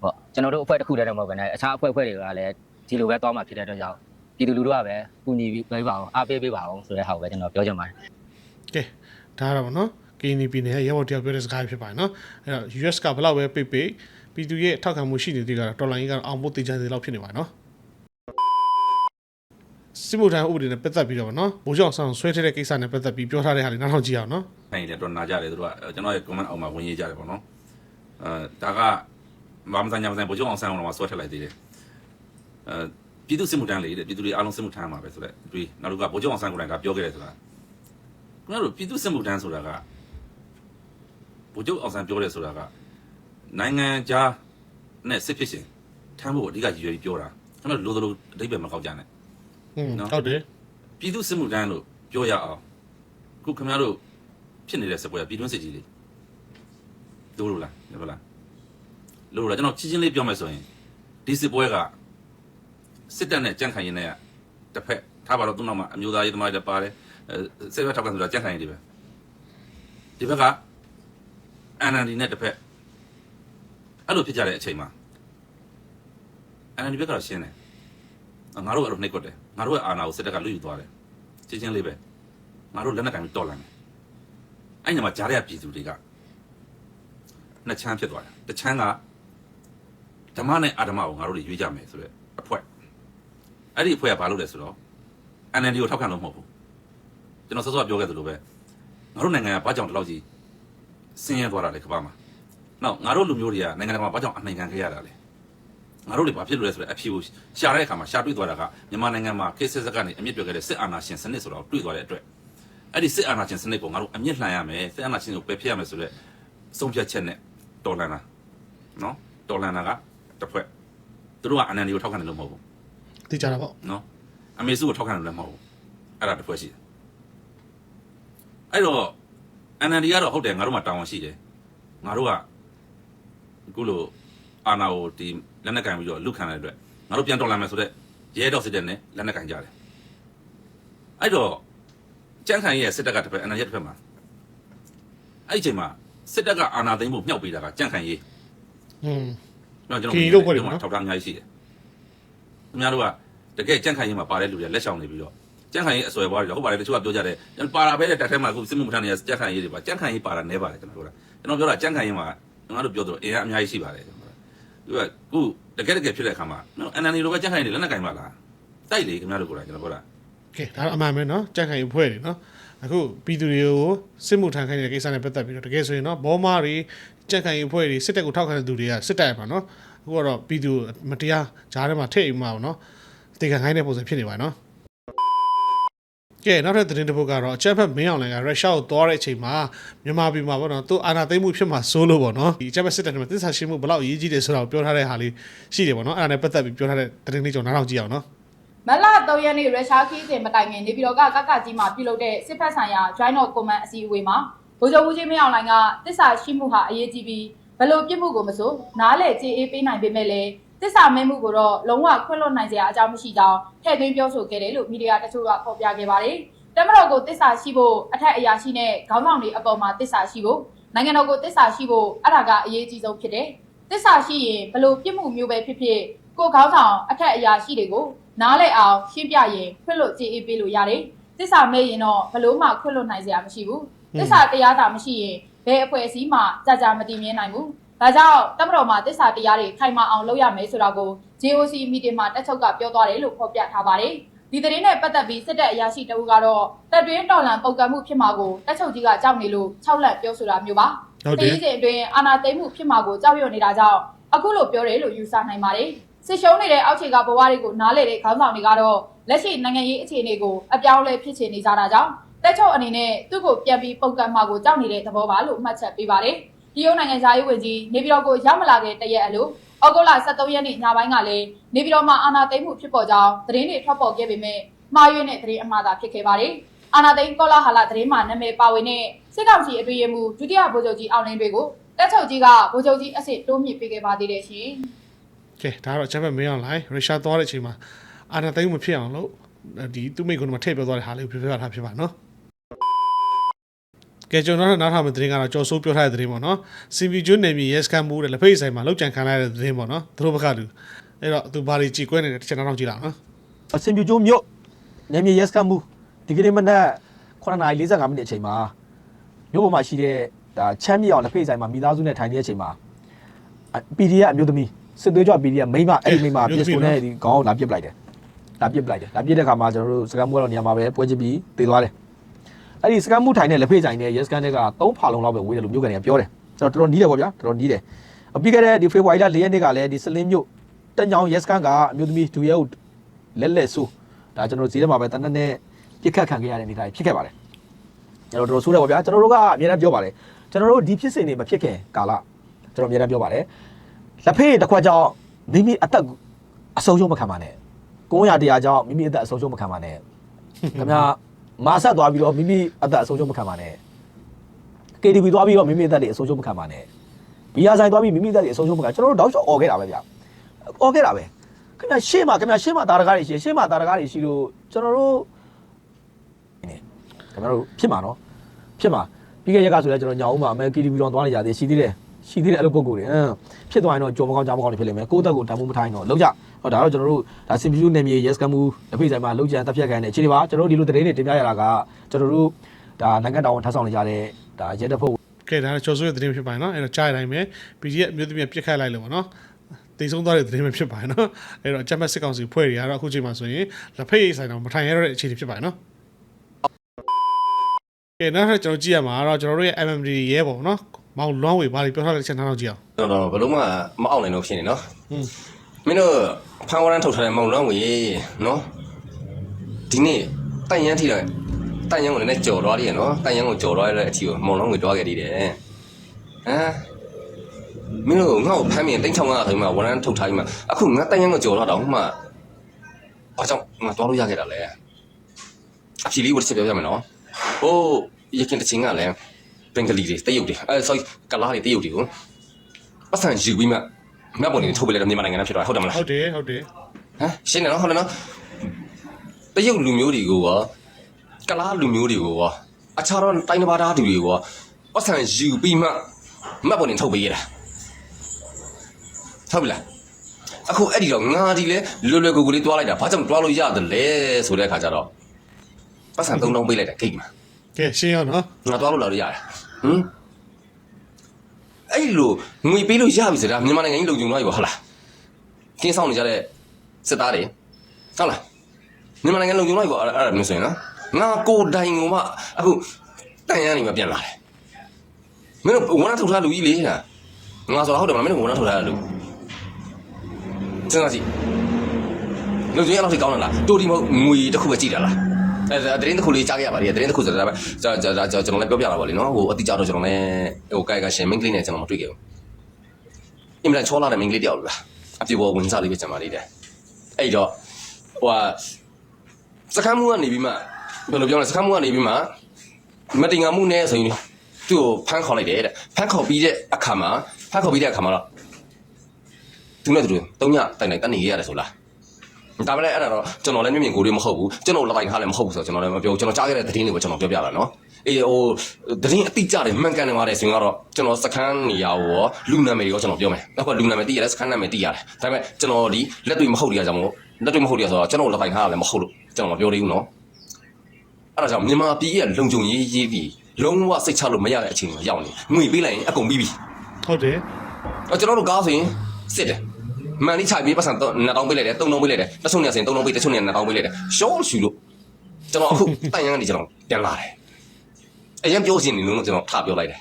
ပေါ့ကျွန်တော်တို့အဖွဲ့တစ်ခုတည်းတော့မဟုတ်ဘဲနဲ့အခြားအဖွဲ့အဖွဲ့တွေကလည်းဒီလိုပဲသွားမှာဖြစ်တဲ့အတွက်ကြောင့်ပြည်သူလူထုကပဲကူညီပေးပါအောင်အားပေးပေးပါအောင်ဆိုတဲ့ဟာကိုပဲကျွန်တော်ပြောချင်ပါတယ်ကဲဒါကတော့ဗောနော်ကင်းနီပြည်နယ်ရဲ့ရဲဘော်တယောက်ပြောတဲ့စကားဖြစ်ပါတယ်နော်အဲ့တော့ US ကဘယ်လောက်ပဲပိတ်ပိတ်ပြည်သူရဲ့ထောက်ခံမှုရှိနေသေးကတော့တော်လိုင်းကြီးကတော့အောင်ဖို့တေချာသေးလောက်ဖြစ်နေပါတယ်နော် စစ်မှုထမ်းဥပဒေနဲ့ပတ်သက်ပြီးတော့ဗောနော်ဘိုးကျောင်းဆောင်ဆွဲထည့်တဲ့ကိစ္စနဲ့ပတ်သက်ပြီးပြောထားတဲ့ဟာတွေနောက်ထောင်ကြည့်အောင်နော်နိုင်တယ်တော့နာကြတယ်သူတို့ကကျွန်တော်ရဲ့ comment အောက်မှာဝင်ရေးကြတယ်ပေါ့နော်အဲဒါကဘာမှမဆိုင်ညာမဆိုင်ဘိုးချုပ်အောင်ဆန်းအောင်တော့ဆွဲထက်လိုက်သေးတယ်အဲပြည်သူစစ်မှုထမ်းလေတဲ့ပြည်သူတွေအားလုံးစစ်မှုထမ်းမှာပဲဆိုတော့ဒီနောက်တစ်ခုကဘိုးချုပ်အောင်ဆန်းကိုယ်တိုင်ကပြောခဲ့တယ်ဆိုတာခင်ဗျားတို့ပြည်သူစစ်မှုထမ်းဆိုတာကဘိုးချုပ်အောင်ဆန်းပြောတယ်ဆိုတာကနိုင်ငံခြားနဲ့စစ်ဖြစ်ရှင်ထမ်းဖို့အဓိကရည်ရွယ်ပြီးပြောတာခင်ဗျားတို့လိုလိုအဓိပ္ပာယ်မကောက်ကြနဲ့ อืมနော်ဟုတ်တယ်ပြည်သူစစ်မှုထမ်းလို့ပြောရအောင်ခုခင်ဗျားတို့ဖြစ်နေတဲ့စပွဲကပြည်တွင်းစစ်ကြီးလေလို့လို့လားဟုတ်လားလို့လို့လားကျွန်တော်ချင်းချင်းလေးပြောမယ်ဆိုရင်ဒီစစ်ပွဲကစစ်တပ်နဲ့ကြန့်ခိုင်ရင်နဲ့တစ်ဖက်ထားပါတော့သူ့နောက်မှာအမျိုးသားရေးသမားတွေပါတယ်အဲစစ်ဘက်ထောက်ခံဆိုတာကြန့်ခိုင်ရင်ဒီပဲဒီဘက်ကအန်အန်ဒီနဲ့တစ်ဖက်အဲ့လိုဖြစ်ကြတဲ့အချိန်မှာအန်အန်ဒီဘက်ကတော့ရှင်းတယ်ငါတို့ကတော့နှိပ်ကွက်တယ် ငါတို့ရဲ့အာဏာကိုစစ်တပ်ကလွတ်ယူသွားတယ်ချင်းချင်းလေးပဲငါတို့လက်နက်ကင်ပြီးတော်လာတယ်အဲ့ညမှာကြားရပြည်သူတွေကနှစ်ချမ်းဖြစ်သွားတယ်တစ်ချမ်းကဓမ္မနဲ့အာဓမ္မကိုငါတို့တွေရွေးကြမယ်ဆိုတော့အဖွဲ့အဲ့ဒီအဖွဲ့ကဘာလုပ်လဲဆိုတော့ NLD ကိုထောက်ခံလို့မဟုတ်ဘူးကျွန်တော်စောစောပြောခဲ့သလိုပဲငါတို့နိုင်ငံကဘာကြောင့်ဒီလောက်ကြီးဆင်းရဲသွားတာလဲကမ္ဘာမှာနောက်ငါတို့လူမျိုးတွေကနိုင်ငံတကာမှာဘာကြောင့်အနိုင်ခံခဲ့ရတာလဲ ငါတို့တွေဘာဖြစ်လို့လဲဆိုတော့အဖြေကိုရှာတဲ့အခါမှာရှာတွေ့သွားတာကမြန်မာနိုင်ငံမှာခေတ်ဆက်ဆက်ကနေအမြင့်ပြတ်ခဲ့တဲ့စစ်အာဏာရှင်စနစ်ဆိုတော့တွေ့သွားတဲ့အတွက်အဲ့ဒီစစ်အာဏာရှင်စနစ်ကိုငါတို့အမြင့်လှန်ရမယ်စစ်အာဏာရှင်ကိုပယ်ဖျက်ရမယ်ဆိုတော့ဆုံးဖြတ်ချက်နဲ့တော်လန်တာနော်တော်လန်တာကတစ်ဖွဲ့သူတို့ကအနန္တကိုထောက်ခံတယ်လို့မဟုတ်ဘူးသိကြတာပေါ့နော်အမေစုကိုထောက်ခံတယ်လည်းမဟုတ်ဘူးအဲ့ဒါတစ်ဖွဲ့ရှိတယ်အဲ့တော့အနန္တကတော့ဟုတ်တယ်ငါတို့မှာတာဝန်ရှိတယ်ငါတို့ကအခုလိုအာနာကိုဒီ လက်နက်ကင်ပြီးတော့လူခံတဲ့အတွက်ငါတို့ပြန်တော်လာမယ်ဆိုတော့ရဲတော့စစ်တဲ့နဲ့လက်နက်ကင်ကြတယ်အဲ့တော့ကြမ်းခိုင်ရဲ့စစ်တပ်ကတစ်ဖက်အနန္တရဲ့တစ်ဖက်မှာအဲ့ဒီအချိန်မှာစစ်တပ်ကအာနာသိမ်းဖို့မြှောက်ပေးတာကကြမ်းခိုင်ရေးอืมကျွန်တော်ကီလို့ဖွဲ့တယ်နော်ထောက်ထားအများကြီးရှိတယ်ခင်ဗျားတို့ကတကယ်ကြန့်ခိုင်ရင်မှာပါတဲ့လူတွေလက်ဆောင်နေပြီးတော့ကြန့်ခိုင်ရင်အစွဲပွားတွေဟုတ်ပါတယ်တချို့ကပြောကြတယ်ပါတာပဲတဲ့တက်ထဲမှာအခုစစ်မှုမထမ်းနေရကြန့်ခိုင်ရေးတွေပါကြန့်ခိုင်ရေးပါတာနဲပါတယ်ကျွန်တော်တို့ကကျွန်တော်ပြောတာကြန့်ခိုင်ရင်မှာငါတို့ပြောတော့အင်အားအများကြီးရှိပါတယ်ကျွန်တော် သူကခုတကယ်တကယ်ဖြစ်တဲ့အခါမှာနော်အန်နန်နီလိုပဲကြက်ခိုင်နေလက်နဲ့ကင်ပါလားတိုက်လေခင်ဗျားတို့ကိုယ်တိုင်ကျွန်တော်ပြောတာကဲဒါတော့အမှန်ပဲနော်ကြက်ခိုင်အဖွဲ့တွေနော်အခုပြည်သူတွေကိုစစ်မှုထမ်းခိုင်းတဲ့ကိစ္စနဲ့ပတ်သက်ပြီးတော့တကယ်ဆိုရင်တော့ဘောမာတွေကြက်ခိုင်အဖွဲ့တွေစစ်တပ်ကိုထောက်ခံတဲ့သူတွေကစစ်တပ်ပါနော်အခုကတော့ပြည်သူမတရားဂျားထဲမှာထည့်အိမ်မှာပေါ့နော်တေခံခိုင်းတဲ့ပုံစံဖြစ်နေပါနော် ကဲနောက်ထပ်သတင်းတစ်ပုဒ်ကတော့အချက်ဖက်မင်းအောင်လိုင်ကရုရှားကိုသွားတဲ့အချိန်မှာမြန်မာပြည်မှာပေါ့နော်သူအာဏာသိမ်းမှုဖြစ်မှာစိုးလို့ပေါ့နော်ဒီအချက်ဖက်စစ်တပ်တွေမှာသစ္စာရှိမှုဘယ်လောက်အရေးကြီးတယ်ဆိုတာကိုပြောထားတဲ့ဟာလေးရှိတယ်ပေါ့နော်အဲ့ဒါနဲ့ပတ်သက်ပြီးပြောထားတဲ့သတင်းလေးကျွန်တော်နားထောင်ကြည့်အောင်နော်မလ3ရက်နေ့ရုရှားခီးစဉ်မတိုင်ခင်နေပြည်တော်ကကကကြီးမှာပြုလုပ်တဲ့စစ်ဖက်ဆိုင်ရာ Joint of Command အစည်းအဝေးမှာဗိုလ်ချုပ်ဦးချင်းမင်းအောင်လှိုင်ကတစ္ဆာရှိမှုဟာအရေးကြီးပြီးဘယ်လိုပြစ်မှုကိုမဆိုနားလေကြေးအေးပေးနိုင်ပေမဲ့လည်း တစ္ဆာမဲမှုကိုတော့လုံးဝခွင့်လွှတ်နိုင်စရာအကြောင်းမရှိကြောင်းထည့်သွင်းပြောဆိုခဲ့တယ်လို့မီဒီယာတချို့ကဖော်ပြခဲ့ပါတယ်။တမတော်ကိုတစ္ဆာရှိဖို့အထက်အရာရှိနဲ့ခေါင်းဆောင်တွေအပေါ်မှာတစ္ဆာရှိဖို့နိုင်ငံတော်ကိုတစ္ဆာရှိဖို့အဲ့ဒါကအရေးကြီးဆုံးဖြစ်တယ်။တစ္ဆာရှိရင်ဘယ်လိုပြစ်မှုမျိုးပဲဖြစ်ဖြစ်ကိုခေါင်းဆောင်အထက်အရာရှိတွေကိုနားလဲအောင်ရှင်းပြရင်ခွင့်လွတ်ကြည်အေးပေးလို့ရတယ်။တစ္ဆာမဲရင်တော့ဘလို့မှခွင့်လွတ်နိုင်စရာမရှိဘူး။တစ္ဆာတရားတာမရှိရင်ဘယ်အဖွဲ့အစည်းမှကြာကြာမတည်မြဲနိုင်ဘူး။ ဒါကြောင့်တမတော်မှာတစ္ဆာတရားတွေခိုင်မာအောင်လုပ်ရမယ်ဆိုတာကို JOC meeting မှာတက်ချုပ်ကပြောသွားတယ်လို့ဖော်ပြထားပါတယ်။ဒီသတင်းနဲ့ပတ်သက်ပြီးစစ်တပ်အရာရှိတအူကတော့တပ်တွင်းတော်လှန်ပုတ်ကတ်မှုဖြစ်မှာကိုတက်ချုပ်ကြီးကကြောက်နေလို့၆လက်ပြောဆိုတာမျိုးပါ။ဟုတ်တယ်ဒီစဉ်အတွင်းအာနာသိမ့်မှုဖြစ်မှာကိုကြောက်ရွံ့နေတာကြောင့်အခုလိုပြောတယ်လို့ယူဆနိုင်ပါတယ်။စစ်ရှုံးနေတဲ့အောက်ခြေကဘဝတွေကိုနားလေတဲ့ခေါင်းဆောင်တွေကတော့လက်ရှိနိုင်ငံရေးအခြေအနေကိုအပြောင်းအလဲဖြစ်ချင်နေကြတာကြောင့်တက်ချုပ်အနေနဲ့သူ့ကိုပြန်ပြီးပုံကတ်မှာကိုကြောက်နေတဲ့သဘောပါလို့မှတ်ချက်ပေးပါတယ်။ ဒီယုံနိုင်ငံသားရေးဝန်ကြီးနေပြည်တော်ကိုရောက်မလာခဲ့တဲ့ရက်အလို့အောက်တိုဘာ23ရက်နေ့ညပိုင်းကလည်းနေပြည်တော်မှာအာနာသိမ့်မှုဖြစ်ပေါ်ကြောင်းသတင်းတွေထွက်ပေါ်ခဲ့ပေမဲ့မှားယွင်းတဲ့သတင်းအမှားသာဖြစ်ခဲ့ပါတယ်။အာနာသိန်းကောလာဟာလာသတင်းမှာနာမည်ပါဝင်တဲ့စစ်ကောင်စီအတွင်းရေးမှူးဒုတိယဗိုလ်ချုပ်ကြီးအောင်လင်းတွေကိုတက်ချုပ်ကြီးကဗိုလ်ချုပ်ကြီးအစ်စ်တိုးမြင့်ပေးခဲ့ပါသေးတယ်ရှင်ကဲဒါတော့အချက်ပဲမင်းအောင်လိုက်ရုရှားသွားတဲ့အချိန်မှာအာနာသိမ်းမဖြစ်အောင်လို့ဒီသူမိတ်ကုန်းမှာထည့်ပြောသွားတဲ့ဟာလေးကိုပြောပြထားဖြစ်ပါနော် ကဲကျွန်တော်တို့နားထောင်မယ့်သတင်းကတော့ကြော်စိုးပြောထားတဲ့သတင်းပေါ့နော်စီဗီကျွန်းနယ်မြေရဲစခန်းမှုတဲ့လက်ဖိတ်ဆိုင်မှာလောက်ကြံခံရတဲ့သတင်းပေါ့နော်သူတို့ဘက်ကလူအဲ့တော့သူဘာတွေကြည်ကွဲနေတယ်တစ်ချက်နားထောင်ကြည့်လောက်နော်အစင်ပြူကျိုးမြို့နေမြေရက်စကမှုဒီကနေ့မနက်9:45မိနစ်အချိန်မှာမြို့ပေါ်မှာရှိတဲ့ဒါချမ်းမြေအောင်လက်ဖေးဆိုင်မှာမိသားစုနဲ့ထိုင်နေတဲ့အချိန်မှာအ PDF အမျိုးသမီးစစ်သွေးကြွ PDF မိန်းမအဲ့ဒီမိန်းမပစ္စတိုနဲ့ဒီခေါင်းကိုလာပစ်ပလိုက်တယ်လာပစ်ပလိုက်တယ်လာပစ်တဲ့ခါမှာကျွန်တော်တို့စကမ်းမှုကတော့နေရာမှာပဲပွဲချပြီးတည်သွားတယ် အဲ့ဒီစကမ်းမှုထိုင်တဲ့လက်ဖေးဆိုင်နဲ့ရက်စကန်တွေက3ဖာလုံးလောက်ပဲဝေးတယ်လို့မြို့ကန်တွေကပြောတယ်ကျွန်တော်တော်တော်နီးတယ်ပေါ့ဗျာတော်တော်နီးတယ်အပြီးခဲ့တဲ့ဒီဖေဖော်ဝါရီလ4ရက်နေ့ကလည်းဒီစလင်းမြို့တညောင်ရက်စကန်ကအမျိုးသမီးဒူရဲကိုလက်လက်ဆိုးဒါကျွန်တော်ဈေးထဲမှာပဲတနက်နဲ့ပြစ်ခတ်ခံခဲ့ရတဲ့အနေအထားဖြစ်ခဲ့ပါတယ်ကျွန်တော်တို့ဆိုးတယ်ပေါ့ဗျာကျွန်တော်တို့ကအများအားပြောပါတယ်ကျွန်တော်တို့ဒီဖြစ်စဉ်တွေမဖြစ်ခင်ကာလကျွန်တော်အများအားပြောပါတယ်လက်ဖေးတစ်ခွက်ကြောင့်မိမိအသက်အဆုံးရှုံးမခံပါနဲ့900တရားကြောင့်မိမိအသက်အဆုံးရှုံးမခံပါနဲ့ခင်ဗျာ မာဆက်သွားပြီးတော့မိမိအသက်အဆုံးရှုံးမခံပါနဲ့ KTV သွားပြီးတော့မိမိအသက်တွေအဆုံးရှုံးမခံပါနဲ့ဘီယာဆိုင်သွားပြီးမိမိအသက်တွေအဆုံးရှုံးမခံကျွန်တော်တို့တောက်လျှောက်អော်ခဲ့တာပဲဗျာអော်ခဲ့တာပဲခင်ဗျရှေ့မှာခင်ဗျရှေ့မှာတာရကားတွေရှိတယ်ရှေ့မှာတာရကားတွေရှိလို့ကျွန်တော်တို့နေခင်ဗျတို့ဖြစ်မှာနော်ဖြစ်မှာပြီးခဲ့ရက်ကဆိုလဲကျွန်တော်ညောင်ဦးမှာအမေ KTV တောင်သွားနေကြသေးရှိသေးတယ် ရှိသေးတယ်အဲ့လိုပုံကိုယ်တွေဟမ်ဖြစ်သွားရင်တော့ကြော်မကောင်းကြားမကောင်းတွေဖြစ်လိမ့်မယ်ကိုယ့်တက်ကိုတန်ဖို့မထိုင်းတော့လောက်ကြဟောဒါတော့ကျွန်တော်တို့ဒါစင်ပြူနေမြေ yes ကမှုလက်ဖိတ်ဆိုင်မှာလောက်ကြံတက်ဖြတ်ခိုင်းတယ်အခြေအနေပါကျွန်တော်တို့ဒီလိုသတင်းတွေတင်ပြရတာကကျွန်တော်တို့ဒါနိုင်ငံတော်ဝန်ထမ်းဆောင်နေကြတဲ့ဒါရဲတပ်ဖွဲ့ကဲဒါတော့ကြော်စိုးရဲ့သတင်းဖြစ်ပါနော်အဲ့တော့ကြားရတိုင်းပဲ PDF အမျိုးသမီးပြစ်ခတ်လိုက်လို့ပေါ့နော်တိတ်ဆုံးသွားတဲ့သတင်းပဲဖြစ်ပါနော်အဲ့တော့အချက်မဲ့စစ်ကောင်စီဖွဲ့တွေကတော့အခုချိန်မှာဆိုရင်လက်ဖိတ်ဆိုင်တော့မထိုင်ရတော့တဲ့အခြေအနေဖြစ်ပါနော်ကဲနောက်ထပ်ကျွန်တော်ကြည့်ရမှာကတော့ကျွန်တော်တို့ရဲ့ MMD ရဲပေါ့နော် မောင်လွမ်းဝေဘာတွေပြောထားတဲ့ချက်နားတော့ကြည့်အောင်တော့တော့ဘလို့မှမအောင်နိုင်တော့ဖြစ်နေနော်မင်းတို့ဖန်ဝရန်ထုတ်ထားတဲ့မောင်လွမ်းဝေနော်ဒီနေ့တန်ရန်ထိတော့တန်ရန်ကိုလည်းကြော်သွားတယ်နော်တန်ရန်ကိုကြော်သွားတဲ့အထီကိုမောင်လွမ်းဝေတွားခဲ့သေးတယ်ဟမ်မင်းတို့ငါ့ကိုဖမ်းမြင်တိတ်ထောင်ရတာဆိုမှဝရန်ထုတ်ထားပြီးမှအခုငါတန်ရန်ကိုကြော်သွားတော့မှဘာကြောင့်ငါတွားလို့ရခဲ့တာလဲအဖြေလေးကိုတစ်ချက်ပြောပြမယ်နော်ဟိုးရခင်တချင်းကလည်းဘ င်္ဂလီတွေတရုတ်တွေအဲ sorry ကလားတွေတရုတ်တွေကိုပတ်စံယူပြီးမှမြတ်ပေါ်နေထုတ်ပေးလိုက်တော့မြန်မာနိုင်ငံနဲ့ဖြစ်သွားတယ်ဟုတ်တယ်မလားဟုတ်တယ်ဟုတ်တယ်ဟမ်ရှင်းတယ်နော်ဟုတ်တယ်နော်တရုတ်လူမျိုးတွေကိုရောကလားလူမျိုးတွေကိုရောအခြားတော့တိုင်းတစ်ပါးသားသူတွေကိုရောပတ်စံယူပြီးမှမြတ်ပေါ်နေထုတ်ပေးရတာဟုတ်ပြီလားအခုအဲ့ဒီတော့ငါဒီလေလွယ်လွယ်ကူကူလေးတွားလိုက်တာဘာကြောင့်တွားလို့ရတယ်လဲဆိုတဲ့အခါကျတော့ပတ်စံသုံးလုံးပေးလိုက်တာဂိတ်မှာကဲရှင်းရအောင်နော်ငါသွားလို့လာလို့ရတယ် ဟမ်အဲ့လိုငွေပေးလို့ရပြီဆိုတာမြန်မာနိုင်ငံကြီးလုံခြုံသွားပြီပေါ့ဟုတ်လားကင်းဆောင်နေကြတဲ့စစ်သားတွေဟုတ်လားမြန်မာနိုင်ငံလုံခြုံသွားပြီပေါ့အဲ့ဒါအဲ့ဒါမျိုးဆိုရင်နော်ငါကိုယ်တိုင်ကမှအခုတန်ရန်နေမှပြန်လာတယ်မင်းတို့ဝန်ထမ်းထုတ်ထားလူကြီးလေဟာငါဆိုတော့ဟုတ်တယ်မလားမင်းတို့ဝန်ထမ်းထုတ်ထားတဲ့လူစဉ်းစားကြည့်လုံခြုံရတော့ထိကောင်းလားတိုတီမဟုတ်ငွေတစ်ခုပဲကြည့်တာလား အဲဒါတရင်တစ်ခုလေးကြားခဲ့ရပါလေတရင်တစ်ခုဆိုတာဒါပဲကျွန်တော်ကျွန်တော်လည်းပြောပြတာပါလေနော်ဟိုအတိအကျတော့ကျွန်တော်လည်းဟိုကာယကရှင်မင်းကလေးနဲ့ကျွန်တော်မတွေ့ခဲ့ဘူးအင်မတန်ချောလာတဲ့မင်းကလေးတယောက်လားအပြေပေါ်ဝင်စားလေးပဲကျွန်မလေးတယ်အဲ့တော့ဟိုဟာစကမ်းမှုကနေပြီးမှဘယ်လိုပြောလဲစကမ်းမှုကနေပြီးမှမတင်ငါမှုနဲ့ဆိုရင်သူ့ကိုဖမ်းခေါ်လိုက်တယ်တဲ့ဖမ်းခေါ်ပြီးတဲ့အခါမှာဖမ်းခေါ်ပြီးတဲ့အခါမှာတော့သူနဲ့သူတုံးညတိုင်တိုင်တက်နေရတယ်ဆိုလား ဒါပေမဲ့အဲ့ဒါတော့ကျွန်တော်လည်းမျက်မြင်ကိုယ်လေးမဟုတ်ဘူးကျွန်တော်လက်ပိုင်ထားလည်းမဟုတ်ဘူးဆိုတော့ကျွန်တော်လည်းမပြောဘူးကျွန်တော်ကြားခဲ့တဲ့သတင်းတွေကိုကျွန်တော်ပြောပြတာနော်အေးဟိုသတင်းအတိအကျတွေမှန်ကန်နေပါတယ်ဆိုရင်တော့ကျွန်တော်စခန်းနေရာကိုရောလူနာမည်တွေကိုကျွန်တော်ပြောမယ်နောက်ကလူနာမည်သိရတယ်စခန်းနာမည်သိရတယ်ဒါပေမဲ့ကျွန်တော်ဒီလက်တွေ့မဟုတ်တရားကြောင့်မို့လက်တွေ့မဟုတ်တရားဆိုတော့ကျွန်တော်လက်ပိုင်ထားလည်းမဟုတ်လို့ကျွန်တော်မပြောသေးဘူးနော်အဲ့ဒါကြောင့်မြန်မာပြည်ရဲ့လုံခြုံရေးရေးပြီးလုံးဝစိတ်ချလို့မရတဲ့အချိန်မှာရောက်နေငွေပေးလိုက်ရင်အကုန်ပြီးပြီဟုတ်တယ်။အော်ကျွန်တော်တို့ကားဆိုရင်စစ်တယ်။ မန်လေးခြိုက်ပြီးပတ်စံတော့နှစ်တောင်းပေးလိုက်တယ်၊သုံးတောင်းပေးလိုက်တယ်။တစ်ချုံနေစင်သုံးတောင်းပေးတစ်ချုံနေနှစ်တောင်းပေးလိုက်တယ်။ရှော့ရှူလို့ကျွန်တော်အခုတန်ရန်ကနေကျွန်တော်ပြန်လာတယ်။အရင်ပြောစီနေလို့ကျွန်တော်ထပြောလိုက်တယ်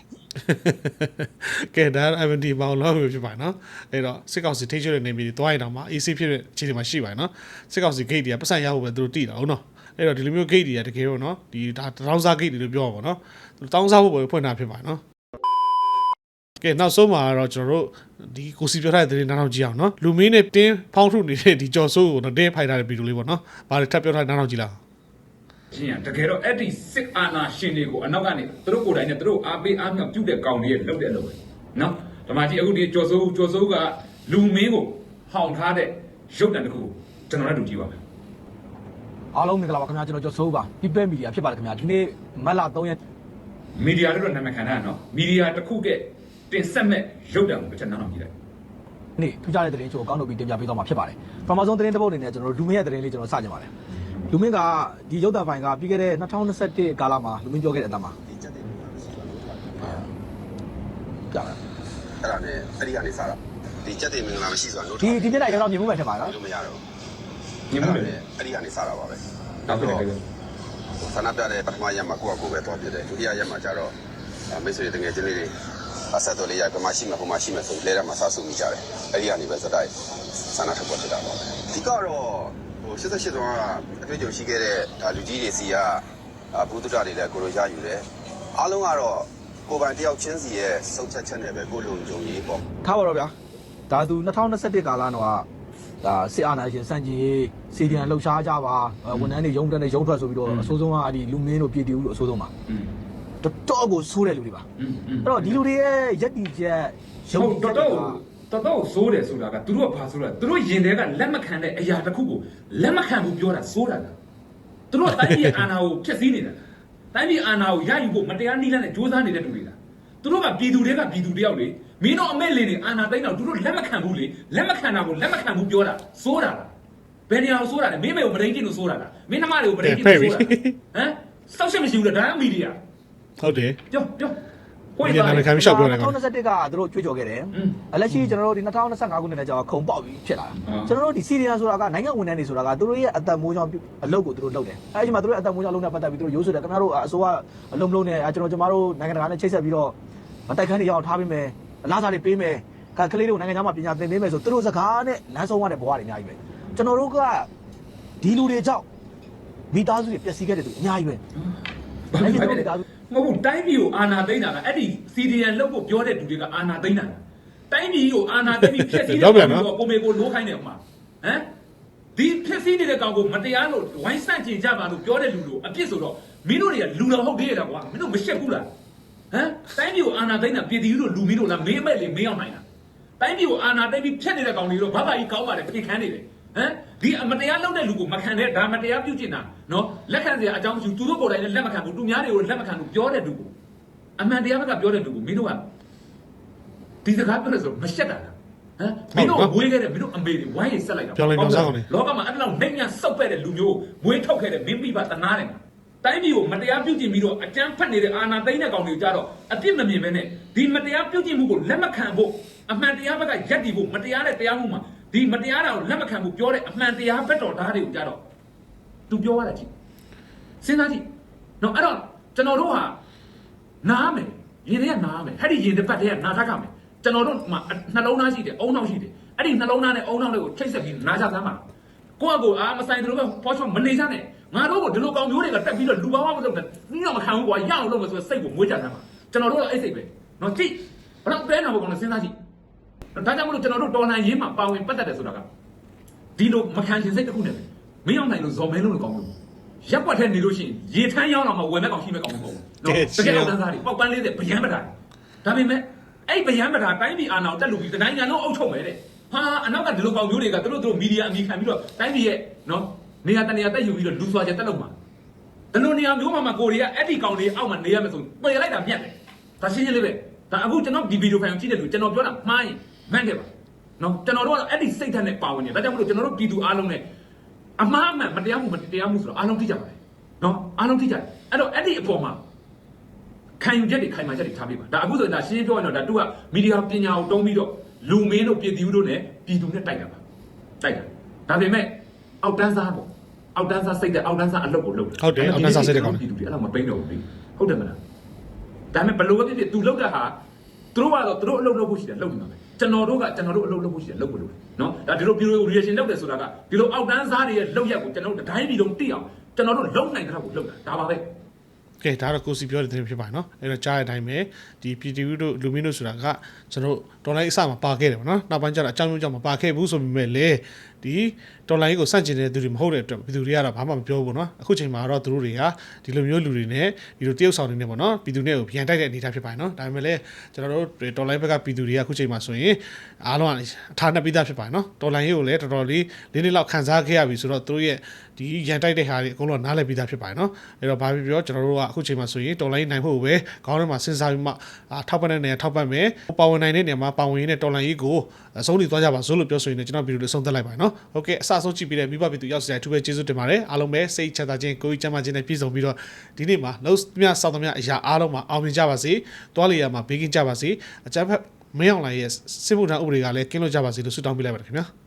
ကဲဒါ MD မောင်လွမ်းဝေဖြစ်ပါနော်အဲ့တော့စစ်ကောင်စီထိချုပ်တဲ့နေပြည်တော်သွားရင်တော့မှ AC ဖြစ်တဲ့အခြေအနေမှာရှိပါနော်စစ်ကောင်စီ gate တွေကပတ်စံရဖို့ပဲသူတို့တည်တာဟုတ်နော်အဲ့တော့ဒီလိုမျိုး gate တွေကတကယ်တော့နော်ဒီဒါတောင်းစား gate တွေလို့ပြောပါဘောနော်သူတောင်းစားဖို့ပဲဖွင့်တာဖြစ်ပါနော်ကဲနောက်ဆုံးမှာတော့ကျွန်တော်တို့ ဒီကိုစီပြောထားတဲ့သတင်းနောက်နောက်ကြည့်အောင်နော်လူမင်းနဲ့တင်းဖောင်းထုနေတဲ့ဒီကြော်ဆိုးကိုတော့တင်းဖိုက်ထားတဲ့ဗီဒီယိုလေးပေါ့နော်ဘာတွေထပ်ပြောထားတဲ့နောက်နောက်ကြည့်လားရှင်ကတကယ်တော့အဲ့ဒီစစ်အာဏာရှင်တွေကိုအနောက်ကနေသူတို့ကိုယ်တိုင်နဲ့သူတို့အားပေးအားမြောက်ပြုတဲ့ကောင်တွေရဲ့လုပ်တဲ့အလုပ်ပဲနော်ဓမ္မကြီးအခုဒီကြော်စိုးကြော်စိုးကလူမင်းကိုဟောင်ထားတဲ့ရုပ်တံတစ်ခုကိုကျွန်တော်လည်းတူကြည့်ပါမယ်အားလုံးမင်္ဂလာပါခင်ဗျာကျွန်တော်ကျော်စိုးပါ People Media ဖြစ်ပါတယ်ခင်ဗျာဒီနေ့မတ်လ3ရက်မီဒီယာတို့တော့နာမည်ခံထားရနော်မီဒီယာတစ်ခုက တင်ဆက်မဲ့ရုပ်တံကိုတစ်ချက်နားအောင်ကြည့်လိုက်နေ့ထူးခြားတဲ့သတင်းချို့ကိုကောင်းလုပ်ပြီးတင်ပြပေးသွားမှာဖြစ်ပါတယ်ပထမဆုံးသတင်းတစ်ပုဒ်အနေနဲ့ကျွန်တော်တို့လူမင်းရဲ့သတင်းလေးကျွန်တော်စကြင်ပါတယ်လူမင်းကဒီရုပ်သံဖိုင်ကပြီးခဲ့တဲ့2021ကာလမှာလူမင်းပြောခဲ့တဲ့အတမ်းမှာပြပါအဲ့ဒါနဲ့အဲ့ဒီကနေစတာဒီကြက်တွေမင်္ဂလာမရှိဆိုတာလို့ဒီဒီနေ့တိုင်းကျွန်တော်မြင်မှုပဲထင်ပါလားလို့မရတော့ညင်မှုလေအဲ့ဒီကနေစတာပါပဲနောက်ဖြစ်တယ်တကယ်ဆန္ဒပြတဲ့ပထမရက်မှာကိုယ့်အကိုပဲတော်ပြတယ်ဒုတိယရက်မှာကျတော့မိတ်ဆွေတငယ်ချင်းလေးတွေ အဆက်တော်လေးရကမရှိမှဟိုမှရှိမှဆိုလဲရမှာစားစုမိကြတယ်အဲ့ဒီကနေပဲစတိုက်ဆန္ဒထုတ်ပေါ်ဖြစ်တာပါပဲဒီကတော့ဟို88ကျော်ကအတွေ့အကြုံရှိခဲ့တဲ့ဒါလူကြီးတွေစီကဘူးတုဒ္ဒတွေလည်းကိုလိုရယူတယ်အားလုံးကတော့ကိုယ်ပိုင်တယောက်ချင်းစီရဲ့စုပ်ချက်ချက်နဲ့ပဲကိုလိုကြုံရေးပေါ့ထားပါတော့ဗျာဒါသူ2021ကာလတော့ဒါစစ်အာဏာရှင်စန့်ကျင်ရေးစီဒီအန်လှုပ်ရှားကြပါဝန်ထမ်းတွေရုံးတက်နဲ့ရုံးထွက်ဆိုပြီးတော့အဆိုးဆုံးကဒီလူမင်းတို့ပြည်တီဦးလို့အဆိုးဆုံးပါอืม တော်တော်ကိုဆိုးတဲ့လူတွေပါအဲ့တော့ဒီလူတွေရဲ့ရက်တီချက်ရုံတော်တော်တော်တော်ဆိုးတယ်ဆိုတာကသူတို့ကဘာဆိုတာသူတို့ရင်ထဲကလက်မခံတဲ့အရာတစ်ခုကိုလက်မခံဘူးပြောတာဆိုးတာလားသူတို့ကတိုင်းပြည်အာဏာကိုဖျက်ဆီးနေတာတိုင်းပြည်အာဏာကိုရယူဖို့မတရားနည်းလမ်းနဲ့ကြိုးစားနေတဲ့လူတွေလားသူတို့ကပြည်သူတွေကပြည်သူတယောက်လေမင်းတို့အမဲ့လင်းနေအာဏာသိမ်းတော့သူတို့လက်မခံဘူးလေလက်မခံတာကိုလက်မခံဘူးပြောတာဆိုးတာလားဘယ်နေရာကိုဆိုတာလဲမင်းမေကိုဗရိန်ကျင်လို့ဆိုတာလားမင်းနှမတွေကိုဗရိန်ကျင်လို့ဆိုတာဟမ်စောက်ရှက်မရှိဘူးလားဒါကမီဒီယာ ဟုတ်တယ် ပြောပြောဒီနာမည်ခံပြီးရှောက်ပြောတယ်ကောင်2021ကသူတို့ကြွေးကြော်ခဲ့တယ်อืมအလက်ရှိကျွန်တော်တို့ဒီ2025ခုနှစ်နဲ့ကြာခုံပေါက်ပြီးဖြစ်လာတာအာကျွန်တော်တို့ဒီစီရီယာဆိုတာကနိုင်ငံဝန်ထမ်းတွေဆိုတာကသူတို့ရဲ့အသက်မွေးကြောင်းအလုပ်ကိုသူတို့လုပ်တယ်အဲဒီမှာသူတို့ရဲ့အသက်မွေးကြောင်းလုပ်နေပတ်သက်ပြီးသူတို့ရိုးဆိုတယ်ခင်ဗျားတို့အစိုးရအလုံးမလုံးနဲ့ကျွန်တော်ကျွန်တော်တို့နိုင်ငံတကာနဲ့ချိတ်ဆက်ပြီးတော့မတိုက်ခန်းတွေရောက်ထားပေးမယ်အလားစားတွေပေးမယ်ကကလေးတွေကိုနိုင်ငံခြားမှာပညာသင်ပေးမယ်ဆိုသူတို့စကားနဲ့လမ်းဆုံးရတဲ့ဘဝတွေအများကြီးပဲကျွန်တော်တို့ကဒီလူတွေကြောင့်မိသားစုတွေပျက်စီးခဲ့တဲ့သူအများကြီးပဲဘာဖြစ်လဲမ ဟုတ်ဘူးတိုင်းပြည်ကိုအာဏာသိမ်းတာကအဲ့ဒီ CDN လောက်ကိုပြောတဲ့သူတွေကအာဏာသိမ်းတာတိုင်းပြည်ကိုအာဏာသိမ်းပြီးဖျက်ဆီးတဲ့ကောင်ကိုကိုမေကိုလိုခိုင်းတယ်ဥမာဟမ်ဒီဖျက်ဆီးနေတဲ့ကောင်ကိုမတရားလို့ဝိုင်းဆန့်ကျင်ကြပါလို့ပြောတဲ့လူတို့အပြစ်ဆိုတော့မင်းတို့တွေကလူတော်ဟုတ်သေးရတာကွာမင်းတို့မရှက်ဘူးလားဟမ်တိုင်းပြည်ကိုအာဏာသိမ်းတာပြည်သူတို့လူမင်းတို့လားမင်းမဲ့လေမင်းအောင်နိုင်တာတိုင်းပြည်ကိုအာဏာသိမ်းပြီးဖျက်နေတဲ့ကောင်တွေတော့ဘာသာကြီးကောင်းပါတယ်ပြင်ခန်းနေတယ် ဟမ်ဒီအမတရားလုပ်တဲ့လူကိုမခံတဲ့ဒါမတရားပြုကျင့်တာနော်လက်ခံစရာအကြောင်းမရှိဘူးသူတို့ကိုယ်တိုင်လည်းလက်မခံဘူးသူများတွေကိုလက်မခံဘူးပြောတဲ့လူကိုအမှန်တရားဘက်ကပြောတဲ့လူကိုမင်းတို့ကဒီစကားပြောလို့ဆိုမရှက်တာလားဟမ်မင်းတို့ဝေးခဲ့တဲ့မင်းတို့အမေတွေဝိုင်းရင်ဆက်လိုက်တာပြောလိုက်ပြောစားကုန်လေလောကမှာအဲ့လောက်နိုင်ညာစောက်ပဲ့တဲ့လူမျိုးကိုမွေးထုတ်ခဲ့တဲ့မင်းပြပတနာတယ်တိုင်းပြည်ကိုမတရားပြုကျင့်ပြီးတော့အကြမ်းဖက်နေတဲ့အာဏာသိမ်းတဲ့ကောင်တွေကြတော့အပြစ်မမြင်ပဲနဲ့ဒီမတရားပြုကျင့်မှုကိုလက်မခံဖို့အမှန်တရားဘက်ကယက်တည်ဖို့မတရားတဲ့တရားမှုမှာ ဒီမတရားတာကိုလက်မခံဖို့ပြောတဲ့အမှန်တရားဘက်တော်သားတွေကိုကြတော့သူပြောရတာကြည့်စဉ်းစားကြည့်နော်အဲ့တော့ကျွန်တော်တို့ဟာနားမယ်ရင်ထဲကနားမယ်အဲ့ဒီရင်တစ်ပတ်တည်းကနားထားကြမယ်ကျွန်တော်တို့မှာနှလုံးသားရှိတယ်အုံနောက်ရှိတယ်အဲ့ဒီနှလုံးသားနဲ့အုံနောက်တွေကိုချိတ်ဆက်ပြီးနားချသမ်းပါကိုယ့်အကိုအာမဆိုင်တယ်လို့ပဲဖောချောမနေကြနဲ့ငါတို့ကိုဒီလိုကောင်မျိုးတွေကတက်ပြီးတော့လူပေါင်းမလုပ်နဲ့ပြီးတော့မခံဘူးကွာရအောင်လုပ်မယ်ဆိုစိတ်ကိုမွေးကြတယ်မှာကျွန်တော်တို့ကအဲ့စိတ်ပဲနော်ကြည့်ဘယ်တော့ပဲနာဘောကောင်လည်းစဉ်းစားကြည့် ဒါကြောင့်မလို့ကျွန်တော်တို့တော်လှန်ရေးမှာပါဝင်ပတ်သက်တယ်ဆိုတာကဒီလိုမခံချင်စိတ်တစ်ခုနဲ့ပဲမင်းအောင်နိုင်လို့ဇော်မဲလို့လို့ကောင်းလို့ရက်ွက်ထဲနေလို့ရှိရင်ရေထမ်းရောက်တော့မှဝယ်မဲ့ကောင်ရှိမဲ့ကောင်မဟုတ်ဘူးနော်တကယ်တော့တန်းစားတွေပေါက်ပန်းလေးတွေဗျမ်းပတာဒါပေမဲ့အဲ့ဗျမ်းပတာတိုင်းပြည်အာဏာကိုတက်လူပြီးတိုင်းငံလုံးအုပ်ချုပ်မယ်တဲ့ဟာအနောက်ကဒီလိုကောင်မျိုးတွေကသူတို့သူတို့မီဒီယာအမိခံပြီးတော့တိုင်းပြည်ရဲ့နော်နေရာတနေရာတက်ယူပြီးတော့လူစွာချက်တက်လို့မှာဒီလိုနေရာမျိုးမှာမှကိုရီးယားအဲ့ဒီကောင်တွေအောက်မှာနေရမယ်ဆိုပယ်လိုက်တာမြတ်တယ်ဒါရှင်းရှင်းလေးပဲဒါအခုကျွန်တော်ဒီဗီဒီယိုဖိုင်ကိုကြည့်တဲ့လူကျွန်တော်ပြောတာမှားရင် မှန်တယ်ပါနော်ကျွန်တော်တို့ကတော့အဲ့ဒီစိတ်ဓာတ်နဲ့ပါဝင်နေဒါကြောင့်မလို့ကျွန်တော်တို့ပြည်သူအားလုံးနဲ့အမှားအမှန်မတရားမှုမတရားမှုဆိုတော့အားလုံးသိကြပါတယ်နော်အားလုံးသိကြတယ်အဲ့တော့အဲ့ဒီအပေါ်မှာခံယူချက်တွေခိုင်မာချက်တွေထားပေးပါဒါအခုဆိုရင်ဒါရှင်းရှင်းပြောရရင်တော့ဒါသူကမီဒီယာပညာကိုတုံးပြီးတော့လူမင်းတို့ပြည်သူတို့နဲ့ပြည်သူနဲ့တိုက်တာပါတိုက်တာဒါပေမဲ့အောက်တန်းစားပေါ့အောက်တန်းစားစိတ်တဲ့အောက်တန်းစားအလုပ်ကိုလုပ်ဟုတ်တယ်အောက်တန်းစားစိတ်တဲ့ကောင်ပြည်သူတွေအဲ့လောက်မပိန်းတော့ဘူးလေဟုတ်တယ်မလားဒါပေမဲ့ဘလို့ပဲဖြစ်ဖြစ်သူလုပ်တဲ့ဟာသူတို့ကတော့သူတို့အလုပ်လုပ်ဖို့ရှိတယ်လုပ်နေမှာပဲ ကျွန်တော်တို့ကကျွန်တော်တို့အလုပ်လုပ်ဖို့ရှိတယ်လုပ်ဖို့လုပ်တယ်နော်ဒါဒီလို reaction လုပ်တယ်ဆိုတာကဒီလိုအောက်တန်းစားတွေရဲ့လုပ်ရက်ကိုကျွန်တော်တို့တိုင်းပြည်လုံးသိအောင်ကျွန်တော်တို့လုပ်နိုင်တဲ့လောက်ကိုလုပ်တာဒါပါပဲကဲဒါတော့ကိုစီပြောတဲ့သတင်းဖြစ်ပါတယ်နော်အဲ့တော့ကြားတဲ့အတိုင်းပဲဒီ PTV တို့လူမင်းတို့ဆိုတာကကျွန်တော်ဒေါ်လာအစမှာပါခဲ့တယ်ပေါ့နော်နောက်ပိုင်းကျတော့အကြောင်းမျိုးကြောင့်မပါခဲ့ဘူးဆိုပေမဲ့လေ ဒီဒေါ်လာကြီးကိုစန့်ကျင်တဲ့သူတွေမဟုတ်တဲ့အတွက်ပြည်သူတွေကတော့ဘာမှမပြောဘူးပေါ့နော်အခုချိန်မှာတော့သူတို့တွေကဒီလိုမျိုးလူတွေနဲ့ဒီလိုတရုတ်ဆောင်နေနေပေါ့နော်ပြည်သူတွေကိုပြန်တိုက်တဲ့အနေအထားဖြစ်ပါတယ်နော်ဒါပေမဲ့လည်းကျွန်တော်တို့ဒေါ်လာဘက်ကပြည်သူတွေကအခုချိန်မှာဆိုရင်အားလုံးအထာနဲ့ပြီးသားဖြစ်ပါတယ်နော်ဒေါ်လာကြီးကိုလည်းတော်တော်လေးလေးလေးလောက်ခံစားခဲ့ရပြီဆိုတော့သူတို့ရဲ့ဒီရန်တိုက်တဲ့ဟာတွေအကုန်လုံးနားလည်ပြီးသားဖြစ်ပါတယ်နော်အဲ့တော့ဘာဖြစ်ပြောကျွန်တော်တို့ကအခုချိန်မှာဆိုရင်တော်လိုင်းနိုင်ဖို့ပဲခေါင်းထဲမှာစဉ်းစားပြီးမှအာထောက်ပံ့တဲ့နေရာထောက်ပံ့မယ်ပါဝင်နိုင်တဲ့နေရာမှာပါဝင်ရင်းနဲ့တော်လိုင်းကြီးကိုအဆုံးထိသွားကြပါစို့လို့ပြောဆိုရင်လည်းကျွန်တော်ဗီဒီယိုလေးဆုံးသက်လိုက်ပါတယ်နော်ဟုတ်ကဲ့အစဆုံးကြည့်ပြီးတဲ့မိဘပြည်သူရောက်စရာအထူးပဲကျေးဇူးတင်ပါတယ်အားလုံးပဲစိတ်ချမ်းသာခြင်းကိုယ်ကြီးချမ်းသာခြင်းနဲ့ပြည့်စုံပြီးတော့ဒီနေ့မှာလုံးမြစောက်သမျှအရာအားလုံးမှာအောင်မြင်ကြပါစေတွားလျာမှာဘေးကင်းကြပါစေအကြမ်းဖက်မင်းအောင်လိုင်းရဲ့စစ်မှုထမ်းဥပဒေကလည်းကင်းလို့ကြပါစေလို့ဆုတောင်းပေးလိုက်ပါတယ်ခင်ဗျာ